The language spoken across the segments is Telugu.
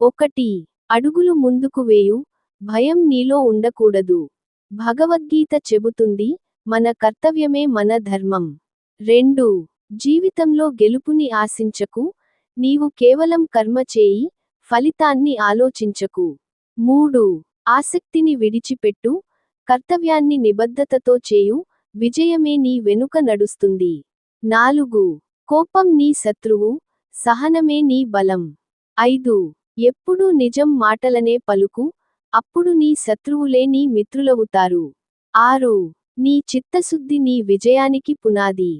ఒకటి అడుగులు ముందుకు వేయు భయం నీలో ఉండకూడదు. భగవద్గీత చెబుతుంది మన కర్తవ్యమే మన ధర్మం. రెండు జీవితంలో గెలుపుని ఆశించకు నీవు కేవలం కర్మ చేయి ఫలితాన్ని ఆలోచించకు. మూడు ఆసక్తిని విడిచిపెట్టు కర్తవ్యాన్ని నిబద్ధతతో చేయు విజయమే నీ వెనుక నడుస్తుంది. నాలుగు కోపం నీ శత్రువు సహనమే నీ బలం. ఐదు ఎప్పుడూ నిజం మాటలనే పలుకు అప్పుడు నీ శత్రువులే నీ మిత్రులవుతారు. ఆరు నీ చిత్తశుద్ధి నీ విజయానికి పునాది.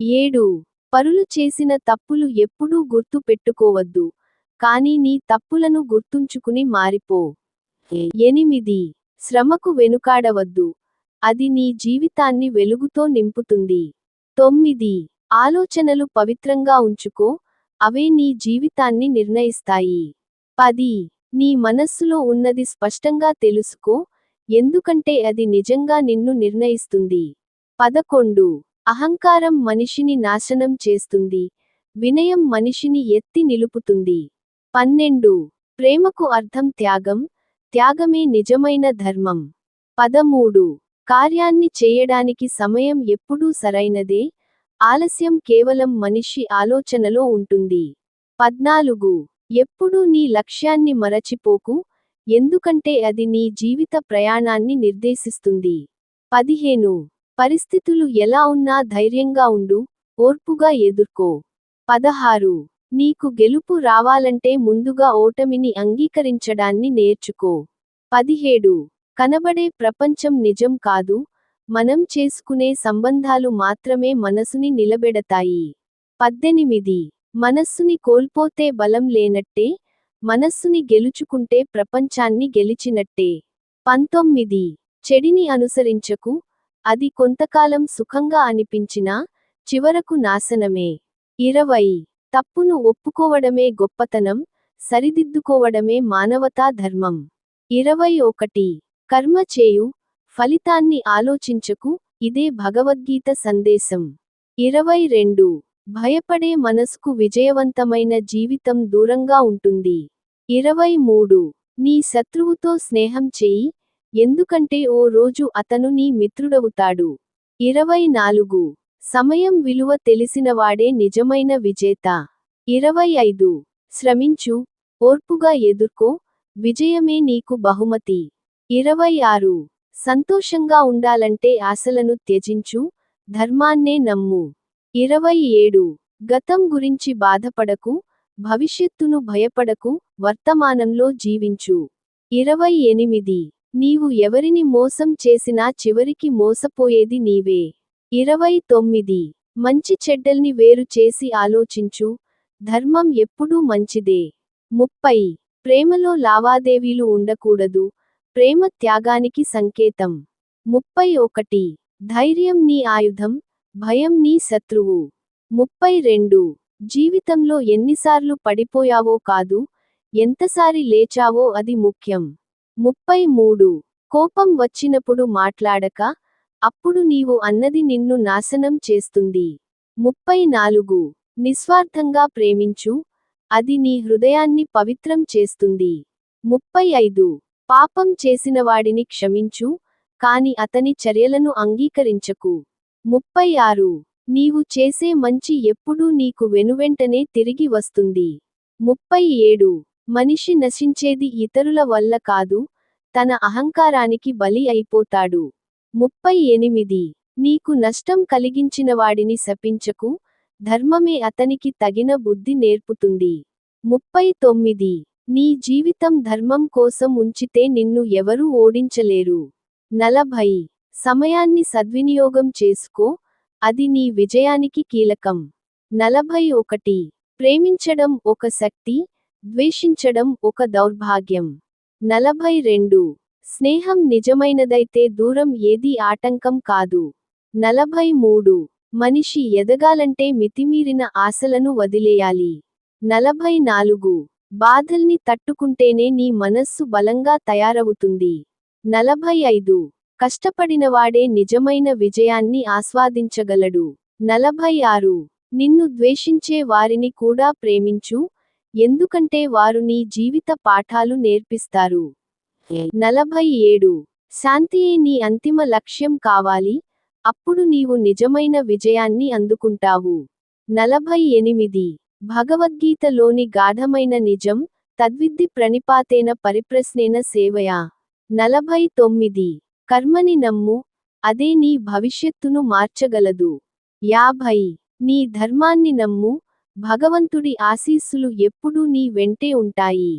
ఏడు పరులు చేసిన తప్పులు ఎప్పుడూ గుర్తు పెట్టుకోవద్దు కాని నీ తప్పులను గుర్తుంచుకుని మారిపో. ఎనిమిది శ్రమకు వెనుకాడవద్దు అది నీ జీవితాన్ని వెలుగుతో నింపుతుంది. తొమ్మిది ఆలోచనలు పవిత్రంగా ఉంచుకో అవే నీ జీవితాన్ని నిర్ణయిస్తాయి. పది. నీ మనస్సులో ఉన్నది స్పష్టంగా తెలుసుకో ఎందుకంటే అది నిజంగా నిన్ను నిర్ణయిస్తుంది. పదకొండు. అహంకారం మనిషిని నాశనం చేస్తుంది వినయం మనిషిని ఎత్తి నిలుపుతుంది. పన్నెండు. ప్రేమకు అర్థం త్యాగం త్యాగమే నిజమైన ధర్మం. పదమూడు. కార్యాన్ని చేయడానికి సమయం ఎప్పుడూ సరైనదే ఆలస్యం కేవలం మనిషి ఆలోచనలో ఉంటుంది. పద్నాలుగు. ఎప్పుడూ నీ లక్ష్యాన్ని మరచిపోకు ఎందుకంటే అది నీ జీవిత ప్రయాణాన్ని నిర్దేశిస్తుంది. పదిహేను. పరిస్థితులు ఎలా ఉన్నా ధైర్యంగా ఉండు ఓర్పుగా ఎదుర్కో. పదహారు. నీకు గెలుపు రావాలంటే ముందుగా ఓటమిని అంగీకరించడాన్ని నేర్చుకో. పదిహేడు. కనబడే ప్రపంచం నిజం కాదు మనం చేసుకునే సంబంధాలు మాత్రమే మనసుని నిలబెడతాయి. పద్దెనిమిది. మనస్సుని కోల్పోతే బలం లేనట్టే మనస్సుని గెలుచుకుంటే ప్రపంచాన్ని గెలిచినట్టే. పంతొమ్మిది. చెడిని అనుసరించకు అది కొంతకాలం సుఖంగా అనిపించినా చివరకు నాశనమే. ఇరవై. తప్పును ఒప్పుకోవడమే గొప్పతనం సరిదిద్దుకోవడమే మానవతా ధర్మం. ఇరవై ఒకటి. కర్మ చేయు ఫలితాన్ని ఆలోచించకు ఇదే భగవద్గీత సందేశం. ఇరవై రెండు. భయపడే మనసుకు విజయవంతమైన జీవితం దూరంగా ఉంటుంది. ఇరవై మూడు. నీ శత్రువుతో స్నేహం చేయి. ఎందుకంటే ఓ రోజు అతను నీ మిత్రుడవుతాడు. ఇరవై నాలుగు. సమయం విలువ తెలిసినవాడే నిజమైన విజేత. ఇరవై ఐదు. శ్రమించు. ఓర్పుగా ఎదుర్కో. విజయమే నీకు బహుమతి. ఇరవై ఆరు. సంతోషంగా ఉండాలంటే ఆశలను త్యజించు. ధర్మాన్నే నమ్ము. ఇరవై ఏడు. గతం గురించి బాధపడకు భవిష్యత్తును భయపడకు వర్తమానంలో జీవించు. ఇరవై ఎనిమిది. నీవు ఎవరిని మోసం చేసినా చివరికి మోసపోయేది నీవే. ఇరవై తొమ్మిది. మంచి చెడ్డల్ని వేరు చేసి ఆలోచించు ధర్మం ఎప్పుడూ మంచిదే. ముప్పై. ప్రేమలో లావాదేవీలు ఉండకూడదు ప్రేమ త్యాగానికి సంకేతం. ముప్పై ఒకటి. ధైర్యం నీ ఆయుధం భయం నీ శత్రువు. ముప్పై రెండు. జీవితంలో ఎన్నిసార్లు పడిపోయావో కాదు ఎంతసారి లేచావో అది ముఖ్యం. ముప్పై మూడు. కోపం వచ్చినప్పుడు మాట్లాడక అప్పుడు నీవు అన్నది నిన్ను నాశనం చేస్తుంది. ముప్పై నాలుగు. నిస్వార్థంగా ప్రేమించు అది నీ హృదయాన్ని పవిత్రం చేస్తుంది. ముప్పై ఐదు. పాపం చేసినవాడిని క్షమించు కాని అతని చర్యలను అంగీకరించకు. ముప్పై ఆరు. నీవు చేసే మంచి ఎప్పుడూ నీకు వెనువెంటనే తిరిగి వస్తుంది. ముప్పై ఏడు. మనిషి నశించేది ఇతరుల వల్ల కాదు తన అహంకారానికి బలి అయిపోతాడు. ముప్పై ఎనిమిది. నీకు నష్టం కలిగించిన వాడిని శపించకు ధర్మమే అతనికి తగిన బుద్ధి నేర్పుతుంది. ముప్పై తొమ్మిది. నీ జీవితం ధర్మం కోసం ఉంచితే నిన్ను ఎవరూ ఓడించలేరు. నలభై. సమయాన్ని సద్వినియోగం చేసుకో అది నీ విజయానికి కీలకం. నలభై ఒకటి. ప్రేమించడం ఒక శక్తి ద్వేషించడం ఒక దౌర్భాగ్యం. నలభై రెండు. స్నేహం నిజమైనదైతే దూరం ఏదీ ఆటంకం కాదు. నలభై మూడు. మనిషి ఎదగాలంటే మితిమీరిన ఆశలను వదిలేయాలి. నలభై నాలుగు. బాధల్ని తట్టుకుంటేనే నీ మనస్సు బలంగా తయారవుతుంది. నలభై ఐదు. కష్టపడినవాడే నిజమైన విజయాన్ని ఆస్వాదించగలడు. నలభై ఆరు నిన్ను ద్వేషించే వారిని కూడా ప్రేమించు ఎందుకంటే వారు నీ జీవిత పాఠాలు నేర్పిస్తారు. నలభై ఏడు శాంతియే నీ అంతిమ లక్ష్యం కావాలి అప్పుడు నీవు నిజమైన విజయాన్ని అందుకుంటావు. నలభై ఎనిమిది భగవద్గీతలోని గాఢమైన నిజం తద్విద్ది ప్రణిపాతేన పరిప్రశ్నేన సేవయా. నలభై తొమ్మిది కర్మని నమ్ము అదే నీ భవిష్యత్తును మార్చగలదు. యాభై. నీ ధర్మాన్ని నమ్ము భగవంతుడి ఆశీస్సులు ఎప్పుడూ నీ వెంటే ఉంటాయి.